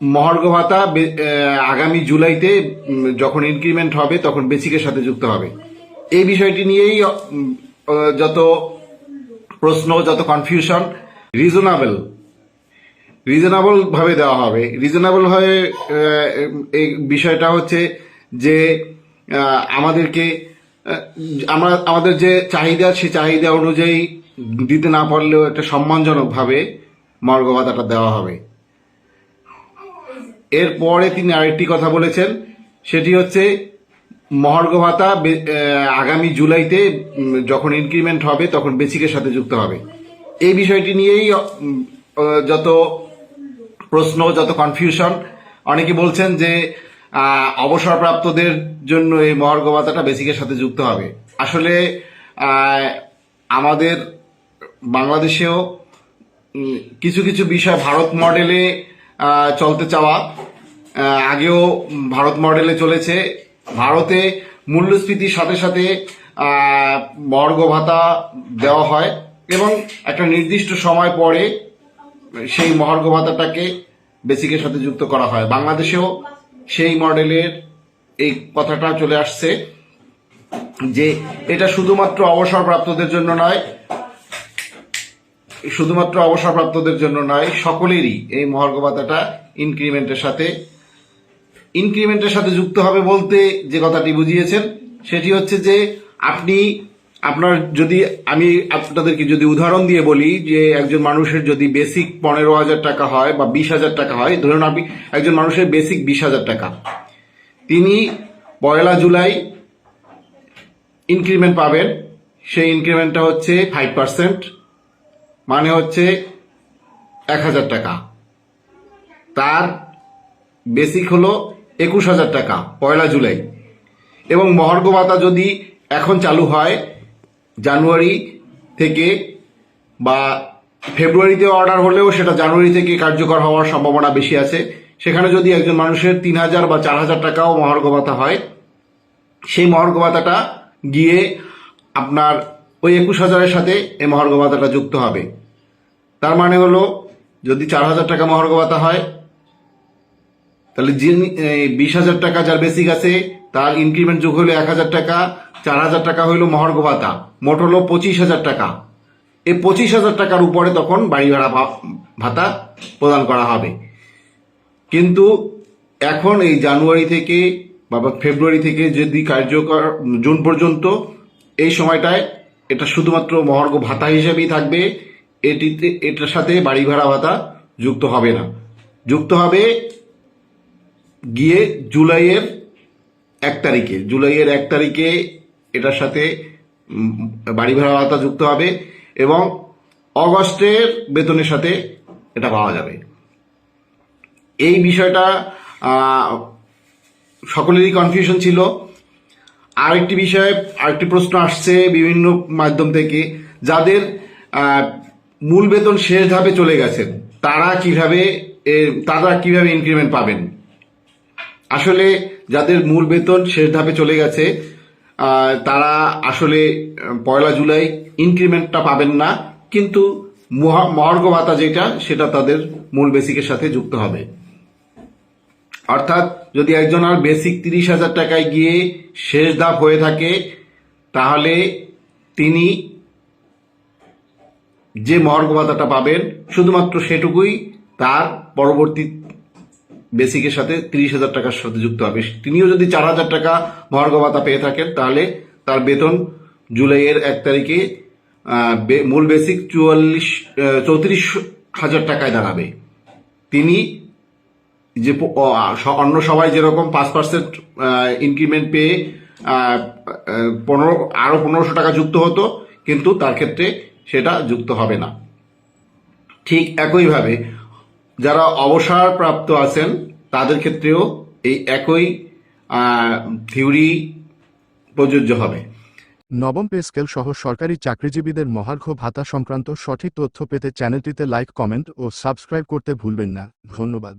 মহার্ঘ ভাতা আগামী জুলাইতে যখন ইনক্রিমেন্ট হবে, তখন বেসিকের সাথে যুক্ত হবে। এই বিষয়টি নিয়েই যত প্রশ্ন, যত কনফিউশন রিজনেবল রিজনেবল ভাবে দেওয়া হবে। রিজনেবল ভাবে এই বিষয়টা হচ্ছে যে আমাদেরকে আমরা, আমাদের যে চাহিদা সে চাহিদা অনুযায়ী দিতে না পারলেও একটা সম্মানজনক ভাবে মর্গ ভাতাটা দেওয়া হবে। এরপরে তিনি আরেকটি কথা বলেছেন, সেটি হচ্ছে মহার্ঘ ভাতা আগামী জুলাইতে যখন ইনক্রিমেন্ট হবে, তখন বেসিকের সাথে যুক্ত হবে। এই বিষয়টি নিয়েই যত প্রশ্ন, যত কনফিউশন অনেকে বলছেন যে অবসরপ্রাপ্তদের জন্য এই মহার্ঘ ভাতাটা বেসিকের সাথে যুক্ত হবে। আসলে আমাদের বাংলাদেশেও কিছু কিছু বিষয় ভারত মডেলে চলতে চাওয়া আগেও ভারত মডেলে চলেছে। ভারতে মূল্যস্ফীতির সাথে সাথে মর্গ ভাতা দেওয়া হয় এবং একটা নির্দিষ্ট সময় পরে সেই মহার্ঘ ভাতাটাকে বেসিকের সাথে যুক্ত করা হয়। বাংলাদেশেও সেই মডেলের এই কথাটা চলে আসছে যে এটা শুধুমাত্র অবসরপ্রাপ্তদের জন্য নয় শুধুমাত্র অবসরপ্রাপ্তদের জন্য নয়, সকলেরই এই মহার্ঘ ভাতাটা ইনক্রিমেন্টের সাথে ইনক্রিমেন্টের সাথে যুক্ত হবে বলতে যে কথাটি বুঝিয়েছেন, সেটি হচ্ছে যে আপনি, আপনার যদি, আমি আপনাদেরকে যদি উদাহরণ দিয়ে বলি যে একজন মানুষের যদি বেসিক পনেরো হাজার টাকা হয় বা বিশ হাজার টাকা হয়, ধরুন আপনি একজন মানুষের বেসিক বিশ হাজার টাকা, তিনি পয়লা জুলাই ইনক্রিমেন্ট পাবেন, সেই ইনক্রিমেন্টটা হচ্ছে ফাইভ পার্সেন্ট মানে হচ্ছে এক হাজার টাকা। তার বেসিক হলো একুশ হাজার টাকা, পয়লা জুলাই। এবং মহার্ঘ ভাতা যদি এখন চালু হয় জানুয়ারি থেকে বা ফেব্রুয়ারিতে অর্ডার হলেও সেটা জানুয়ারি থেকে কার্যকর হওয়ার সম্ভাবনা বেশি আছে। সেখানে যদি একজন মানুষের তিন হাজার বা চার হাজার টাকাও মহার্ঘ ভাতা হয়, সেই মহার্ঘ ভাতাটা গিয়ে আপনার ওই একুশ হাজারের সাথে এই মহার্ঘ ভাতাটা যুক্ত হবে। তার মানে হলো, যদি চার হাজার টাকা মহার্ঘ ভাতা হয়, তাহলে যিনি বিশ হাজার টাকা যার বেসিক আছে, তার ইনক্রিমেন্ট যোগ হলো এক হাজার টাকা, চার হাজার টাকা হইল মহার্ঘ ভাতা মোট হলো পঁচিশ হাজার টাকা। এই পঁচিশ হাজার টাকার উপরে তখন বাড়ি ভাড়া ভাতা প্রদান করা হবে। কিন্তু এখন এই জানুয়ারি থেকে বা ফেব্রুয়ারি থেকে যদি কার্যকর, জুন পর্যন্ত এই সময়টায় এটা শুধুমাত্র মহার্ঘ ভাতা হিসেবেই থাকবে, এটিতে, এটার সাথে বাড়ি ভাড়া ভাতা যুক্ত হবে না। যুক্ত হবে গিয়ে জুলাইয়ের এক তারিখে। জুলাইয়ের এক তারিখে এটার সাথে বাড়ি ভাড়া ভাতা যুক্ত হবে এবং অগস্টের বেতনের সাথে এটা পাওয়া যাবে। এই বিষয়টা সকলেরই কনফিউশন ছিল। আরেকটি বিষয়ে আরেকটি প্রশ্ন আসছে বিভিন্ন মাধ্যম থেকে। যাদের মূল বেতন শেষ ধাপে চলে গেছেন তারা কীভাবে তারা কীভাবে ইনক্রিমেন্ট পাবেন? আসলে যাদের মূল বেতন শেষ ধাপে চলে গেছে তারা আসলে পয়লা জুলাই ইনক্রিমেন্টটা পাবেন না, কিন্তু মহা- মহার্ঘ ভাতা যেটা, সেটা তাদের মূল বেসিকের সাথে যুক্ত হবে। অর্থাৎ যদি একজন আর বেসিক তিরিশ হাজার টাকায় গিয়ে শেষ ধাপ হয়ে থাকে, তাহলে তিনি যে মহার্ঘ ভাতাটা পাবেন, শুধুমাত্র সেটুকুই তার পরবর্তী বেসিকের সাথে তিরিশ হাজার টাকার সাথে যুক্ত হবে। তিনিও যদি চার হাজার টাকা মহার্ঘ ভাতা পেয়ে থাকেন, তাহলে তার বেতন জুলাইয়ের এক তারিখে মূল বেসিক চুয়াল্লিশ চৌত্রিশ হাজার টাকায় দাঁড়াবে। তিনি যে অন্য সবাই যেরকম পাঁচ পার্সেন্ট ইনক্রিমেন্ট পেয়ে পনেরো, আরও পনেরোশো টাকা যুক্ত হতো, কিন্তু তার ক্ষেত্রে সেটা যুক্ত হবে না। ঠিক একইভাবে যারা অবসরপ্রাপ্ত আছেন, তাদের ক্ষেত্রেও এই একই থিওরি প্রযোজ্য হবে। নবম পে স্কেল সহ সরকারি চাকরিজীবীদের মহার্ঘ ভাতা সংক্রান্ত সঠিক তথ্য পেতে চ্যানেলটিতে লাইক, কমেন্ট ও সাবস্ক্রাইব করতে ভুলবেন না। ধন্যবাদ।